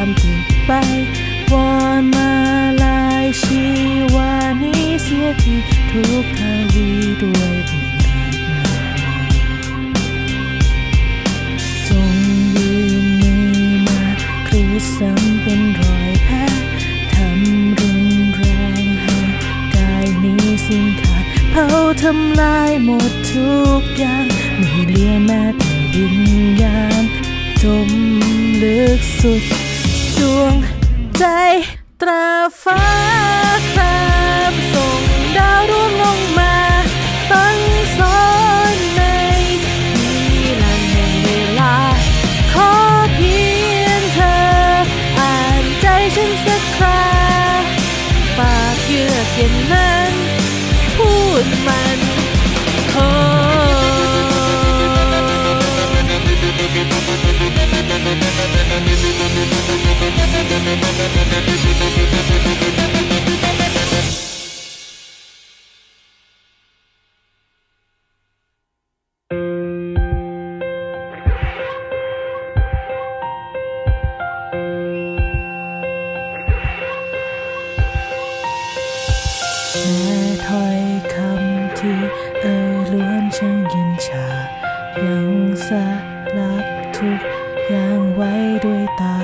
ามจิตไปวอนมาลายชีวานี้เสียทีทุกทวีด้วยบุญรักนจงยืนมือมาคริสซ้ำเป็นรอยแผลทำรุนแรงให้กายนี้สิ้นขาดเผาทำลายหมดทุกอย่างไม่เหลือแม้แต่วิญญาณจมลึกสุด ดวงใจตราฟ้า แม้ถ้อยคำที่เอ่ยล้วนช่างยินชา ยังสลักทุกอย่างไว้ด้วยตา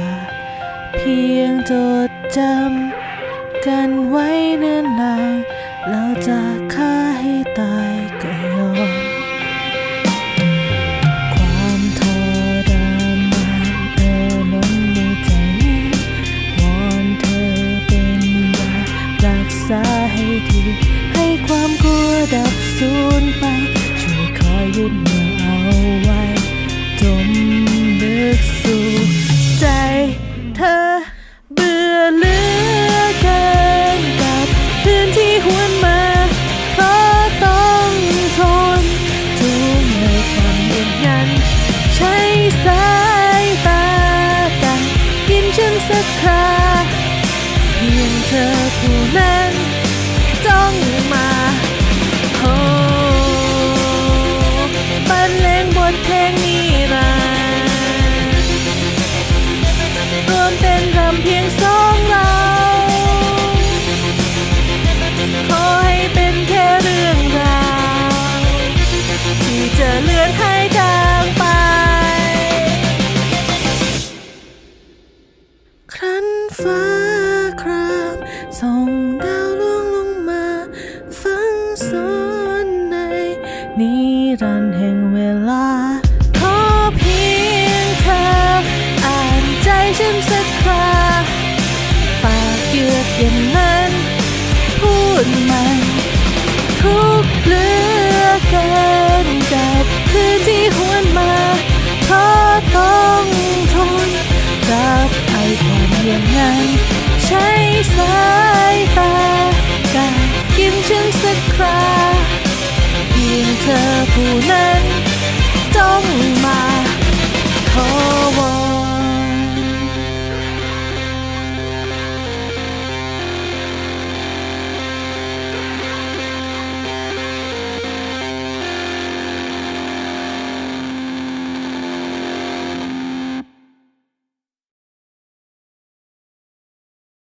เพียงจดจำกันไว้เนิ่นนานแล้วจะฆ่าให้ตาย ให้ความกลัวดับสูญไป ช่วยคอยยึดเหนี่ยวเอาไว้จมลึกสู่ใจเธอเบื่อเหลือเกินกับคืนที่หวนมาเพราะต้องทนทุกในความเย็นนั้น ใช้สายตากันกินฉันสักคราเพียงเธอผู้นั้น เลื่อนให้จางไป ครั้นฟ้าครามส่งดาวล่วงลงมาฟังซ้อนในนิรันดร์แห่งเวลา สายตากากินฉันสักคราเพียงเธอผู้นั้น